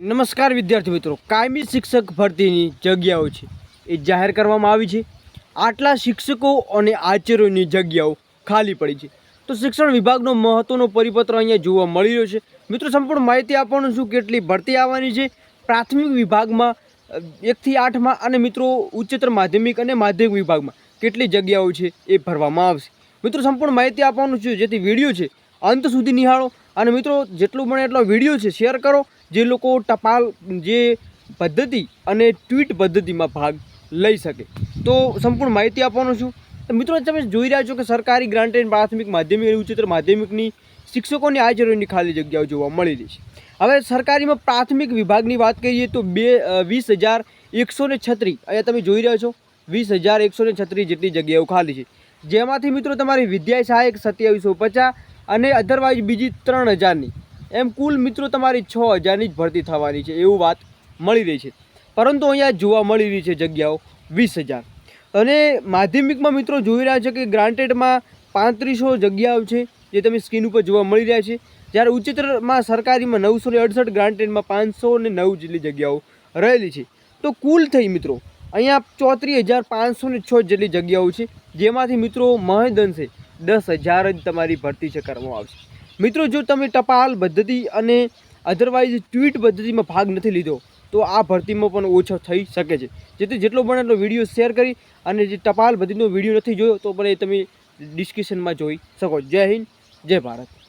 નમસ્કાર વિદ્યાર્થી મિત્રો. કાયમી શિક્ષક ભરતીની જગ્યાઓ છે. એ જાહેર કરવામાં આવી છે. આટલા શિક્ષકો અને આચાર્યોની જગ્યાઓ ખાલી પડી છે. તો શિક્ષણ વિભાગનો મહત્ત્વનો પરિપત્ર અહીંયા જોવા મળી રહ્યો છે. મિત્રો, સંપૂર્ણ માહિતી આપવાનું છું કેટલી ભરતી આવવાની છે. પ્રાથમિક વિભાગમાં એકથી આઠમાં અને મિત્રો, ઉચ્ચતર માધ્યમિક અને માધ્યમિક વિભાગમાં કેટલી જગ્યાઓ છે એ ભરવામાં આવશે. મિત્રો, સંપૂર્ણ માહિતી આપવાનું છું. જેથી વીડિયો છે, અંત સુધી નિહાળો. અને મિત્રો, જેટલું બને એટલો વીડિયો છે શેર કરો. જે લોકો ટપાલ, જે પદ્ધતિ અને ટ્વીટ પદ્ધતિમાં ભાગ લઈ શકે. તો સંપૂર્ણ માહિતી આપવાનો છું. તો મિત્રો, તમે જોઈ રહ્યા છો કે સરકારી ગ્રાન્ટેડ પ્રાથમિક માધ્યમિક અને ઉચ્ચતર માધ્યમિકની શિક્ષકોની હાજરીની ખાલી જગ્યાઓ જોવા મળી રહી છે. હવે સરકારીમાં પ્રાથમિક વિભાગની વાત કરીએ તો બે વીસ હજાર એકસો ને છત્રીસ અહીંયા તમે જોઈ રહ્યા છો, વીસ હજાર એકસો ને છત્રીસ જેટલી જગ્યાઓ ખાલી છે. જેમાંથી મિત્રો તમારી વિદ્યા સહાયક સત્યાવીસો પચાસ અને અધરવાઇઝ બીજી ત્રણ હજારની. એમ કુલ મિત્રો તમારી છ હજારની જ ભરતી થવાની છે, એવું વાત મળી રહી છે. પરંતુ અહીંયા જોવા મળી રહી છે જગ્યાઓ વીસ હજાર. અને માધ્યમિકમાં મિત્રો જોઈ રહ્યા છે કે ગ્રાન્ટેડમાં પાંત્રીસો જગ્યાઓ છે, જે તમે સ્ક્રીન ઉપર જોવા મળી રહ્યા છે. જ્યારે ઉચ્ચતરમાં સરકારીમાં નવસો ને અડસઠ, ગ્રાન્ટેડમાં પાંચસો ને નવ જેટલી જગ્યાઓ રહેલી છે. તો કુલ થઈ મિત્રો, અહીંયા ચોત્રીસ હજાર પાંચસો ને છ જેટલી જગ્યાઓ છે, જેમાંથી મિત્રો મહદઅંશે દસ હજાર જ તમારી ભરતી છે કરવામાં આવશે. મિત્રો, જો તમે ટપાલ પદ્ધતિ અને અધરવાઇઝ ટ્વીટ પદ્ધતિમાં ભાગ નથી લીધો, તો આ ભરતીમાં પણ ઓછો થઈ શકે છે. જેથી જેટલો બને એટલો વીડિયો શેર કરી અને જે ટપાલ પદ્ધતિનો વીડિયો નથી જોયો, તો પણ એ તમે ડિસ્ક્રિપ્શનમાં જોઈ શકો. જય હિન્દ, જય ભારત.